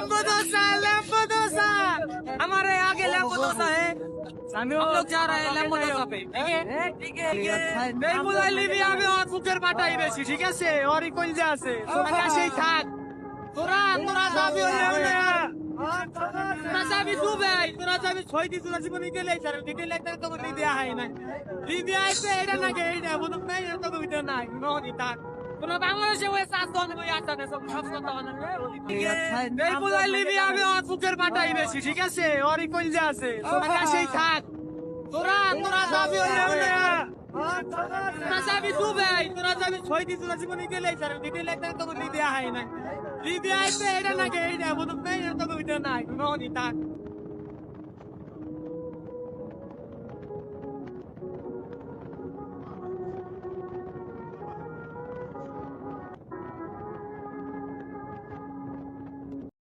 लंबोदोसा लंबोदोसा हमारे आगे लंबोदोसा है हम लोग जा रहे हैं लंबोदोसा पे ठीक है ठीक है नहीं बोला লিবি আমি আর বুকের পাটাই বেশি ঠিক আছে ওরই কইজা আছে তোরা কাছেই থাক তোরা তোরা যাবি ওই তোরা যাবি দুবাই তোরা যাবি ছয় দিন তোরা জীবনে গেলে স্যার দিতে লাগতে তো লিবিয়া হয় না লিবিয়া আইছে এটা না গে এটা বুঝুক নাই এটা তো ভিতরে নাই নদী থাক তোরা বাংলাদেশে ওই সাত জন ওই আটটা সব সব কথা বানান এই বলাই লিবিয়া আমি আর বুকের পাটাই বেশি ঠিক আছে? ওরই কইজা আছে। তোরা কাছেই থাক। তোরা তোরা যাবি ওই তোরা যাবি দুবাই তোরা যাবি ছয় দিন তোরা জীবনে গেলে স্যার দিতে লাগতে তো লিবিয়া হয় না লিবিয়া আইছে এটা না গে এটা বুঝুক নাই এটা তো ভিতরে নাই নদী থাক।